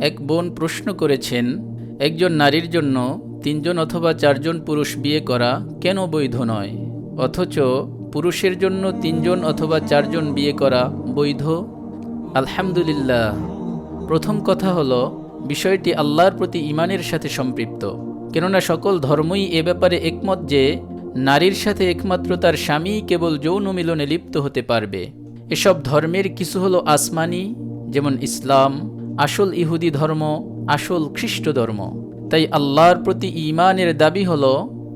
এক বোন প্রশ্ন করেছেন, একজন নারীর জন্য তিনজন অথবা চারজন পুরুষ বিয়ে করা কেন বৈধ নয়? অথচ পুরুষের জন্য তিনজন অথবা চারজন বিয়ে করা বৈধ? আলহামদুলিল্লাহ। প্রথম কথা হলো, বিষয়টি আল্লাহর প্রতি ইমানের সাথে সম্পৃক্ত। কেননা সকল ধর্মই এ ব্যাপারে একমত যে, নারীর সাথে একমাত্র তার স্বামী কেবল যৌন মিলনে লিপ্ত হতে পারবে। এসব ধর্মের কিছু হলো আসমানি, যেমন ইসলাম আসল ইহুদি ধর্ম, আসল খ্রিস্ট ধর্ম। তাই আল্লাহর প্রতি ইমানের দাবি হল,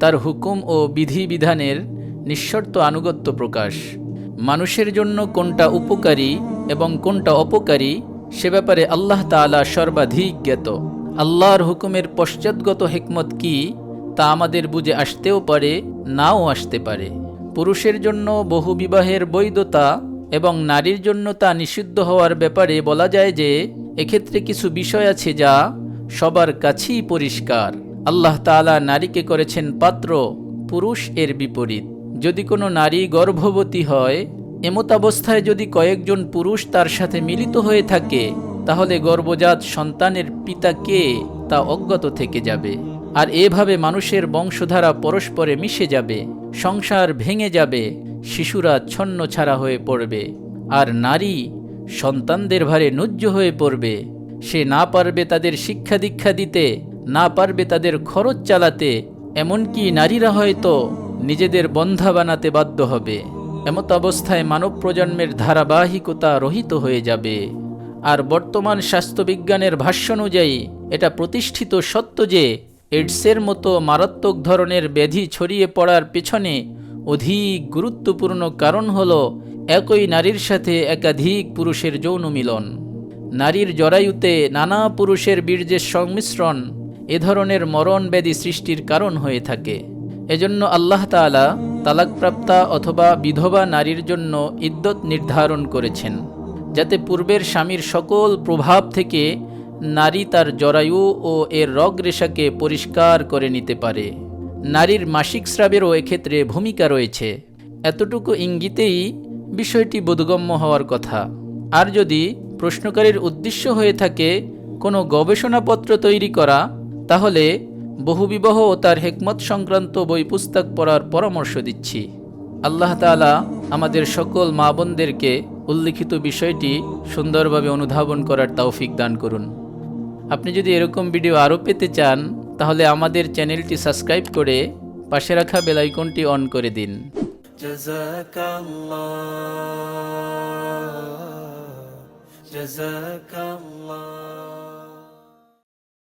তার হুকুম ও বিধিবিধানের নিঃশর্ত আনুগত্য প্রকাশ। মানুষের জন্য কোনটা উপকারী এবং কোনটা অপকারী, সে ব্যাপারে আল্লাহ তাআলা সর্বাধিক জ্ঞাত। আল্লাহর হুকুমের পশ্চাৎগত হেকমত কি, তা আমাদের বুঝে আসতেও পারে, নাও আসতে পারে। পুরুষের জন্য বহু বিবাহের বৈধতা এবং নারীর জন্য তা নিষিদ্ধ হওয়ার ব্যাপারে বলা যায় যে এক্ষেত্রে কিছু বিষয় আছে যা সবার কাছেই পরিষ্কার। আল্লাহ তাআলা নারীকে করেছেন পাত্র, পুরুষ এর বিপরীত। যদি কোনো নারী গর্ভবতী হয়, এমতাবস্থায় যদি কয়েকজন পুরুষ তার সাথে মিলিত হয়ে থাকে, তাহলে গর্ভজাত সন্তানের পিতা কে তা অজ্ঞাত থেকে যাবে। আর এভাবে মানুষের বংশধারা পরস্পরে মিশে যাবে, সংসার ভেঙে যাবে, শিশুরা ছন্ন ছাড়া হয়ে পড়বে। আর নারী সন্তানদের ভারে নুজ্জ হয়ে পড়বে। সে না পারবে তাদের শিক্ষা দীক্ষা দিতে, না পারবে তাদের খরচ চালাতে, এমনকি নারীরা হয়তো নিজেদের বন্ধা বানাতে বাধ্য হবে। এমত অবস্থায় মানব প্রজন্মের ধারাবাহিকতা রহিত হয়ে যাবে। আর বর্তমান স্বাস্থ্যবিজ্ঞানের ভাষ্য অনুযায়ী এটা প্রতিষ্ঠিত সত্য যে, এইডসের মতো মারাত্মক ধরনের ব্যাধি ছড়িয়ে পড়ার পেছনে অধিক গুরুত্বপূর্ণ কারণ হল একই নারীর সাথে একাধিক পুরুষের যৌন মিলন। নারীর জরায়ুতে নানা পুরুষের বীর্যের সংমিশ্রণ এ ধরনের মরণ ব্যাধি সৃষ্টির কারণ হয়ে থাকে। এজন্য আল্লাহ তাআলা তালাকপ্রাপ্তা অথবা বিধবা নারীর জন্য ইদ্যত নির্ধারণ করেছেন, যাতে পূর্বের স্বামীর সকল প্রভাব থেকে নারী তার জরায়ু ও এর রগ রেশাকে পরিষ্কার করে নিতে পারে। নারীর মাসিক স্রাবেরও এক্ষেত্রে ভূমিকা রয়েছে। এতটুকু ইঙ্গিতেই বিষয়টি বোধগম্য হওয়ার কথা। আর যদি প্রশ্নকারীর উদ্দেশ্য হয়ে থাকে কোনো গবেষণাপত্র তৈরি করা, তাহলে বহুবিবাহ ও তার হেকমত সংক্রান্ত বই পুস্তক পড়ার পরামর্শ দিচ্ছি। আল্লাহ তাআলা আমাদের সকল মা বোনদেরকে উল্লিখিত বিষয়টি সুন্দরভাবে অনুধাবন করার তৌফিক দান করুন। আপনি যদি এরকম ভিডিও আরও পেতে চান, তাহলে আমাদের চ্যানেলটি সাবস্ক্রাইব করে পাশে রাখা বেলাইকনটি অন করে দিন। جزاك الله جزاك الله